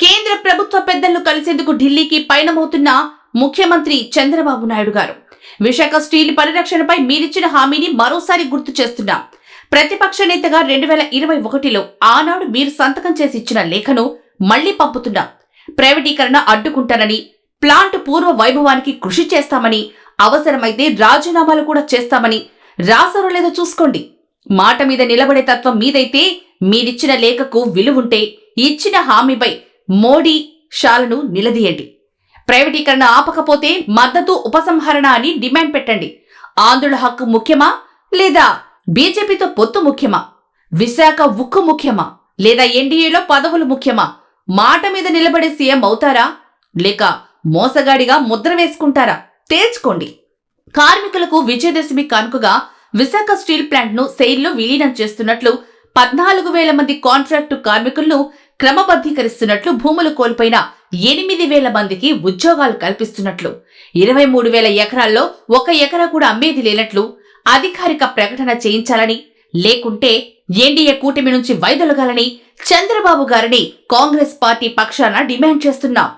కేంద్ర ప్రభుత్వ పెద్దలను కలిసేందుకు ఢిల్లీకి పయనమవుతున్న ముఖ్యమంత్రి చంద్రబాబు నాయుడు గారు. విశాఖ స్టీల్ పరిరక్షణపై మీరిచ్చిన హామీని మరోసారి గుర్తు చేస్తున్నా ప్రతిపక్ష నేతగా రెండు వేల ఇరవై ఒకటిలో ఆనాడు మీరు సంతకం చేసి ఇచ్చిన లేఖను మళ్ళీ పంపుతున్నా. ప్రైవేటీకరణ అడ్డుకుంటానని ప్లాంట్ పూర్వ వైభవానికి కృషి చేస్తామని అవసరమైతే రాజీనామాలు కూడా చేస్తామని రాసారో లేదో చూసుకోండి. మాట మీద నిలబడే తత్వం మీదైతే మీరిచ్చిన లేఖకు విలువుంటే ఇచ్చిన హామీపై మోడీ షాలను నిలదీయండి. ప్రైవేటీకరణ ఆపకపోతే మద్దతు ఉపసంహరణ అని డిమాండ్ పెట్టండి. ఆంధ్రుల హక్కు ముఖ్యమా లేదా బీజేపీతో పొత్తు ముఖ్యమా? విశాఖ ఉక్కు ముఖ్యమా లేదా ఎన్డీఏలో పదవులు ముఖ్యమా? మాట మీద నిలబడే సీఎం అవుతారా? లేక మోసగాడిగా ముద్ర వేసుకుంటారా? తేల్చుకోండి. కార్మికులకు విజయదశమి కానుకగా విశాఖ స్టీల్ ప్లాంట్ను సెయిల్లో విలీనం చేస్తున్నట్లు పద్నాలుగు వేల మంది కాంట్రాక్టు కార్మికులను క్రమబద్ధీకరిస్తున్నట్లు భూములు కోల్పోయిన ఎనిమిది వేల మందికి ఉద్యోగాలు కల్పిస్తున్నట్లు ఇరవై మూడు వేల ఎకరాల్లో ఒక ఎకరా కూడా అమ్మేది లేనట్లు అధికారిక ప్రకటన చేయించాలని లేకుంటే ఎన్డీఏ కూటమి నుంచి వైదొలగాలని చంద్రబాబు గారిని కాంగ్రెస్ పార్టీ పక్షాన డిమాండ్ చేస్తున్నాం